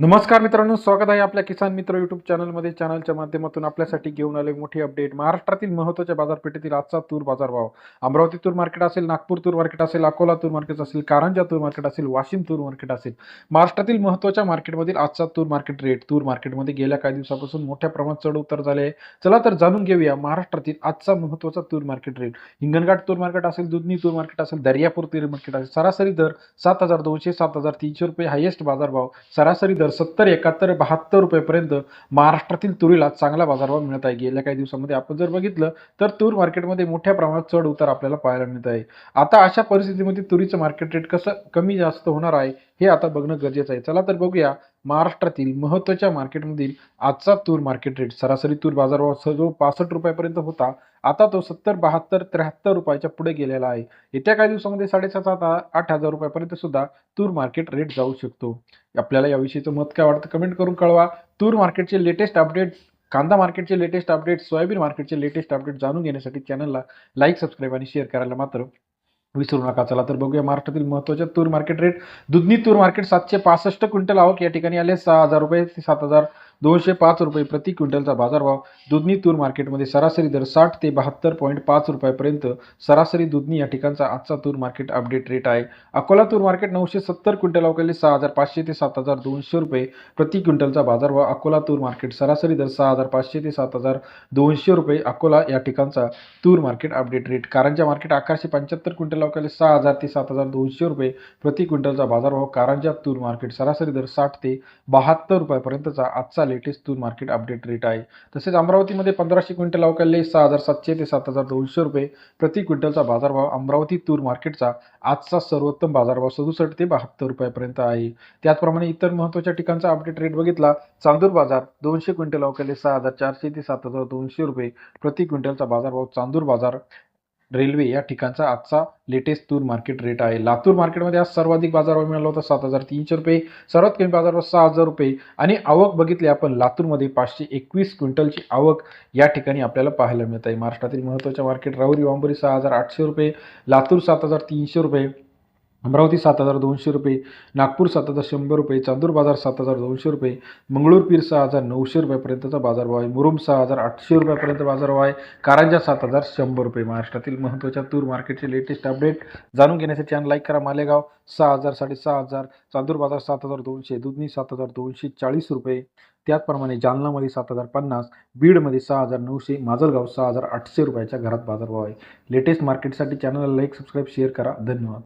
नमस्कार मित्रांनो स्वागत आहे आपल्या किसान मित्र युट्यूब चॅनलमध्ये चॅनलच्या माध्यमातून आपल्यासाठी घेऊन आले मोठी अपडेट महाराष्ट्रातील महत्त्वाच्या बाजारपेठेतील आजचा तूर बाजारभाव अमरावती तूर मार्केट असेल नागपूर तूर मार्केट असेल अकोला तूर मार्केट असेल कारंजा तूर मार्केट असेल वाशिम तूर मार्केट असेल महाराष्ट्रातील महत्त्वाच्या मार्केटमधील आजचा तूर मार्केट रेट तूर मार्केटमध्ये गेल्या काही दिवसापासून मोठ्या प्रमाणात चढ उतर झाले आहे चला तर जाणून घेऊया महाराष्ट्रातील आजचा महत्त्वाचा तूर मार्केट रेट हिंगणघाट तूर मार्केट असेल दुधनी तूर मार्केट असेल दर्यापूर तूर मार्केट असेल सरासरी दर सात हजार दोनशे सात हजार तीनशे रुपये हायेस्ट बाजारभाव सरासरी दर सत्तर एकाहत्तर बहात्तर रुपयेपर्यंत महाराष्ट्रातील तुरीला चांगला बाजारभाव मिळत आहे. गेल्या काही दिवसामध्ये आपण जर बघितलं तर तूर मार्केटमध्ये मोठ्या प्रमाणात चढ उतार आपल्याला पाहायला मिळत आहे. आता अशा परिस्थितीमध्ये तुरीचं मार्केट रेट कसं कमी जास्त होणार आहे हे आता बघणं गरजेचं आहे. चला तर बघूया महाराष्ट्रातील महत्त्वाच्या मार्केटमधील आजचा तूर मार्केट रेट सरासरी तूर बाजारभाव जो पासष्ट रुपयापर्यंत होता. आता तो सत्तर बहात्तर त्र्याहत्तर रुपयाच्या पुढे गेलेला आहे. येत्या काही दिवसामध्ये साडेसात आठ हजार रुपयापर्यंत सुद्धा तूर मार्केट रेट जाऊ शकतो. आपल्याला याविषयीचं मत काय वाटतं कमेंट करून कळवा. तूर मार्केटचे लेटेस्ट अपडेट कांदा मार्केटचे लेटेस्ट अपडेट सोयाबीन मार्केटचे लेटेस्ट अपडेट जाणून घेण्यासाठी चॅनलला लाईक सबस्क्राईब आणि शेअर करायला मात्र विसरू नका. चला तर बघूया महाराष्ट्रातील महत्त्वाच्या तूर मार्केट रेट दुधनी तूर मार्केट सातशे पासष्ट क्विंटल आवक या ठिकाणी आले सहा हजार रुपये ते सात हजार दोनशे पाच रुपये प्रति क्विंटलचा बाजारभाव. दुधनी तूर मार्केटमध्ये सरासरी दर साठ ते बहात्तर पॉईंट पाच रुपयापर्यंत सरासरी दुधनी या ठिकाणचा आजचा तूर मार्केट अपडेट रेट आहे. अकोला तूर मार्केट नऊशे सत्तर क्विंटल अवकाली सहा हजार पाचशे ते सात हजार दोनशे रुपये प्रति क्विंटलचा बाजारभाव. अकोला तूर मार्केट सरासरी दर सहा हजार पाचशे ते सात हजार दोनशे रुपये अकोला या ठिकाणचा तूर market update rate. Karanja market अकराशे पंच्याहत्तर क्विंटल अवकाली सहा हजार ते सात हजार दोनशे रुपये प्रति क्विंटलचा बाजारभाव. कारंजा तूर मार्केट सरासरी दर साठ ते बहात्तर रुपयापर्यंतचा आजचा लेटेस्ट तूर मार्केट अपडेट रेट आहे. तसेच अमरावतीमध्ये पंधराशे क्विंटल अवकाले सहा हजार सातशे ते सात हजार दोनशे रुपये प्रति क्विंटलचा बाजारभाव अमरावती तूर मार्केटचा आजचा सर्वोत्तम बाजारभाव सदुसष्ट ते बहात्तर रुपयापर्यंत आहे. त्याचप्रमाणे इतर महत्त्वाच्या ठिकाणचा अपडेट रेट बघितला चांदूर बाजार दोनशे क्विंटल अवकाले सहा हजार चारशे ते सात हजार दोनशे रुपये प्रति क्विंटलचा बाजारभाव चांदूर बाजार रेल्वे या ठिकाणचा आजचा लेटेस्ट तूर मार्केट रेट आहे. लातूर मार्केटमध्ये आज सर्वाधिक बाजारभाव मिळाला होता सात हजार तीनशे रुपये. सर्वात कमी बाजारभाव सहा हजार रुपये. आणि आवक बघितली आपण लातूरमध्ये पाचशे एकवीस क्विंटलची आवक या ठिकाणी आपल्याला पाहायला मिळत आहे. महाराष्ट्रातील महत्त्वाच्या मार्केट राहुरी वांबोरी सहा हजार आठशे रुपये. लातूर सात हजार तीनशे रुपये. अमरावती सात हजार दोनशे रुपये नागपूर सात हजार शंभर रुपये चांदूर बाजार सात हजार दोनशे रुपये मंगळूर पीर सहा हजार नऊशे रुपयापर्यंतचा बाजारभाव आहे. मुरुम सहा हजार आठशे रुपयापर्यंत बाजारभाव आहे. कारंजा सात हजार शंभर रुपये. महाराष्ट्रातील महत्त्वाच्या तूर मार्केटचे लेटेस्ट अपडेट जाणून घेण्यासाठी चॅनल लाईक करा. मालेगाव सहा हजार साडेसहा हजार चांदूर बाजार सात हजार दोनशे दुधनी सात हजार दोनशे चाळीस रुपये. त्याचप्रमाणे जालनामध्ये सात हजार पन्नास बीडमध्ये सहा हजार नऊशे माजलगाव सहा हजार आठशे रुपयाच्या घरात बाजारभाव आहे. लेटेस्ट मार्केटसाठी चॅनलला लाईक सबस्क्राईब शेअर करा. धन्यवाद.